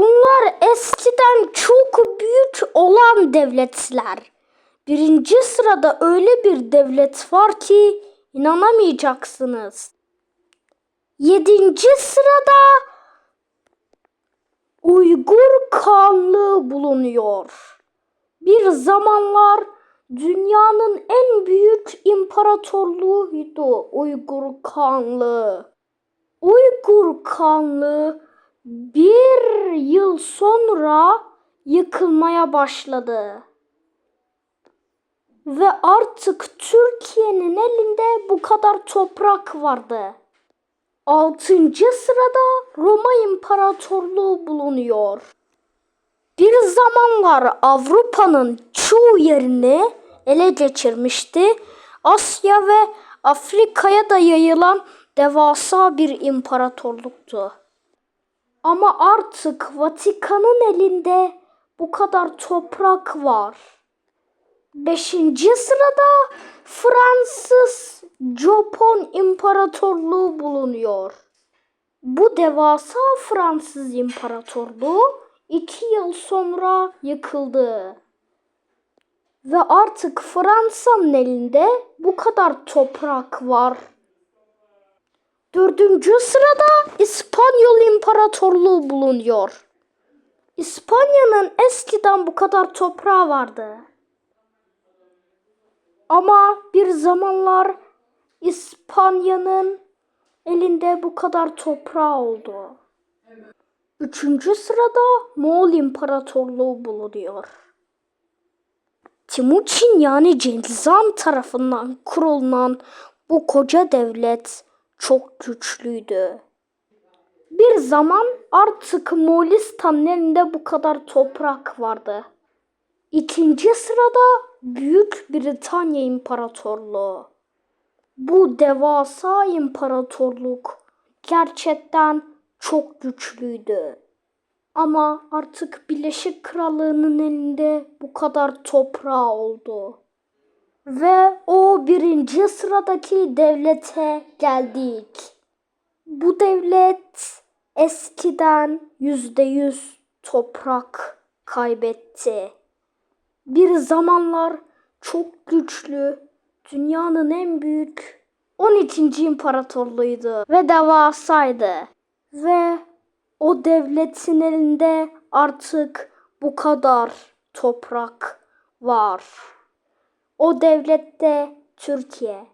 Bunlar eskiden çok büyük olan devletler. Birinci sırada öyle bir devlet var ki inanamayacaksınız. Yedinci sırada Uygur Kağanlığı bulunuyor. Bir zamanlar dünyanın en büyük imparatorluğuydu Uygur Kağanlığı. Uygur Kağanlığı bir yıl sonra yıkılmaya başladı. Ve artık Türkiye'nin elinde bu kadar toprak vardı. Altıncı sırada Roma İmparatorluğu bulunuyor. Bir zamanlar Avrupa'nın çoğu yerini ele geçirmişti. Asya ve Afrika'ya da yayılan devasa bir imparatorluktu. Ama artık Vatikan'ın elinde bu kadar toprak var. Beşinci sırada Fransız Japon İmparatorluğu bulunuyor. Bu devasa Fransız İmparatorluğu iki yıl sonra yıkıldı. Ve artık Fransa'nın elinde bu kadar toprak var. Dördüncü sırada İspanyol İmparatorluğu bulunuyor. İspanya'nın eskiden bu kadar toprağı vardı. Ama bir zamanlar İspanya'nın elinde bu kadar toprağı oldu. Üçüncü sırada Moğol İmparatorluğu bulunuyor. Timuçin yani Cengiz Han tarafından kurulan bu koca devlet çok güçlüydü. Bir zaman artık Moğolistan'ın elinde bu kadar toprak vardı. İkinci sırada Büyük Britanya İmparatorluğu. Bu devasa imparatorluk gerçekten çok güçlüydü. Ama artık Birleşik Krallığı'nın elinde bu kadar toprağı oldu. Ve o birinci sıradaki devlete geldik. Bu devlet eskiden yüzde yüz toprak kaybetti. Bir zamanlar çok güçlü, dünyanın en büyük 12. imparatorluğuydu ve devasaydı. Ve o devletin elinde artık bu kadar toprak var. O devlette Türkiye.